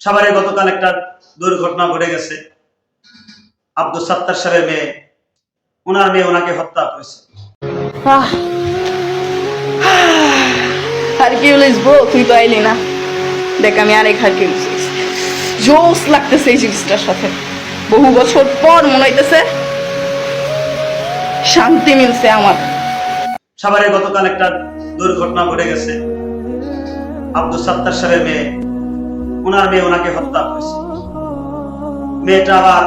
সাভারে গতকাল একটা দুর্ঘটনা ঘটে গেছে। আব্দুল সাত্তার সাহেবের মেয়ে ওনার মেয়ে ওনাকে হত্যা করেছে। হারকিউলিস ব্রো তুই তো আইলি না। দেখ আমি আরেক হারকিউলিস জোস লাগতেছে এই জিনিসটার সাথে। বহু বছর পর মনে হইতেছে শান্তি মিলছে আমার। সাভারে গতকাল একটা দুর্ঘটনা ঘটে গেছে। আব্দুল সাত্তার সাহেবের মেয়ে ওনার মেয়ে ওনাকে হত্যা করেছে। মেয়েটা আবার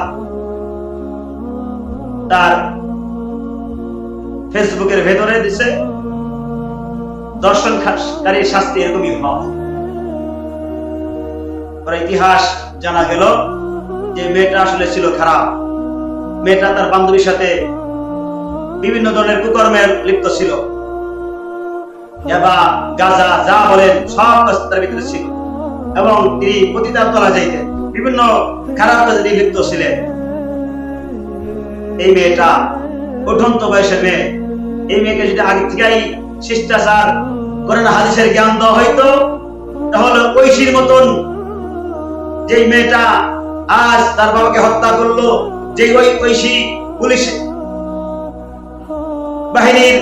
তার ফেসবুকের ভেতরে দিছে। দর্শনকারী শাস্তি এরকমই হয় ইতিহাস জানা গেল যে মেয়েটা আসলে ছিল খারাপ। মেয়েটা তার বান্ধবীর সাথে বিভিন্ন ধরনের কুকর্মে লিপ্ত ছিল। বা গাজা যা বলেন সব তার ভিতরে ছিল। এবং তিনি পতিতার তলা যাইতেন বিভিন্ন খারাপ কাজে তিনি লিপ্ত ছিলেন। এই মেয়েটা অঠন্ত বয়সের মেয়ে। এই মেয়েকে যদি আগে থেকেই শিষ্টাচার করেন হাদিসের জ্ঞান দেওয়া হইতো, তাহলে ঐশীর মতন যে মেয়েটা আজ তার বাবাকে হত্যা করল যে ওই ঐশী পুলিশ বাহিনীর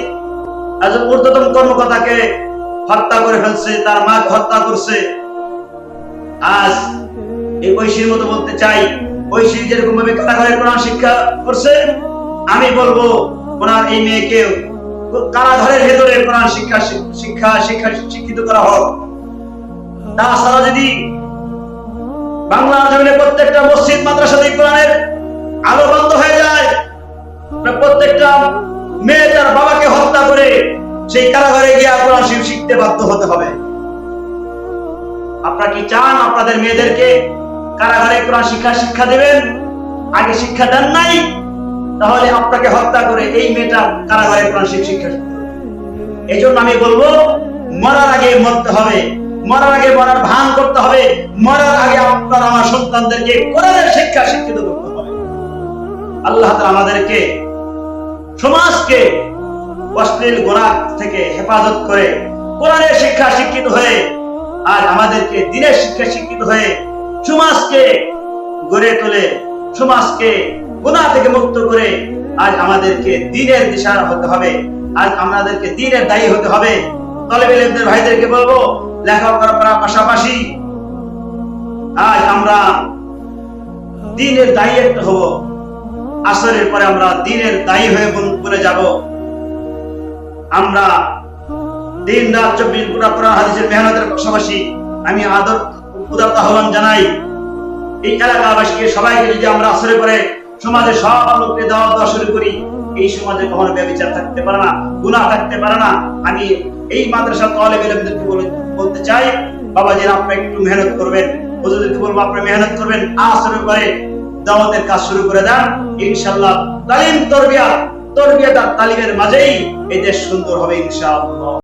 একজন ঊর্ধ্বতন কর্মকর্তাকে হত্যা করে ফেলছে, তার মাকে হত্যা করছে আজ এই ঐশীর মতো বলতে চাই। ঐশী যেরকম ভাবে কারাগারে কোরআন শিক্ষা করছে, আমি বলব ওনার এই মেয়েকে কারাগারের ভেতরে কোরআন শিক্ষা শিক্ষা শিক্ষা শিক্ষিত করা হোক। তাছাড়া যদি বাংলা জমিনে প্রত্যেকটা মসজিদ মাদ্রাসাতে কোরআনের আলো বন্ধ হয়ে যায় প্রত্যেকটা মেয়ে তার বাবাকে হত্যা করে সেই কারাগারে গিয়ে কোরআন শিখতে বাধ্য হতে হবে। আপনারা কি চান আপনাদের মেয়েদেরকে কারাগারে কোরআন শিক্ষা শিক্ষা দেবেন? আগে শিক্ষা দেন নাই? তাহলে আপনাকে হত্যা করে এই মেয়েটা কারাগারে কোরআন শিক্ষা এই জন্য আমি বলব, মরার আগে মরতে হবে। মরার আগে মরার ভান করতে হবে। মরার আগে আপনার আমার সন্তানদেরকে কোরআনের শিক্ষা শিক্ষিত করতে হবে। আল্লাহ তাআলা আমাদেরকে সমাজকে অশ্লীল গোনা থেকে হেফাজত করে কোরআনের শিক্ষা শিক্ষিত হয়ে আর আমাদেরকে দিনের শিক্ষা শিক্ষিত হয়ে সমাজকে গড়ে তোলে, সমাজকে গুণা থেকে মুক্ত করে আজ আমাদেরকে দিনের দিশা হতে হবে। আজ আমাদেরকে দিনের দায়ী হতে হবে। তলেবেলেদের ভাইদেরকে বলব, লেখাপড়া করার পাশাপাশি আজ আমরা দিনের দায়ী একটা হব। আসরের পরে আমরা দিনের দায়ী হয়ে বলে যাব। আমরা দিন রাত চব্বিশ ঘণ্টা কোরআন হাদিসের মেহনতের পাশাপাশি আমি আদর উদারত আহ্বান জানাই। এই এলাকাবাসীকে সবাইকে যদি আমরা আসরে করে সমাজে সব লোককে দেওয়া দেওয়া শুরু করি, এই সমাজে কখনো ব্যবচার থাকতে পারে না, গুনাহ থাকতে পারে না। আমি এই মাদ্রাসা তলেব এলেমদেরকে বলতে চাই বাবা যেন আপনি একটু মেহনত করবেন। হুজুরদেরকে বলব আপনি মেহনত করবেন আসরে করে দাওয়াতের কাজ শুরু করে দেন। ইনশাল্লাহ তালিম, তরবিয়া তরবিয়া তার তালিমের মাঝেই এই দেশ সুন্দর হবে, ইনশাআল্লাহ।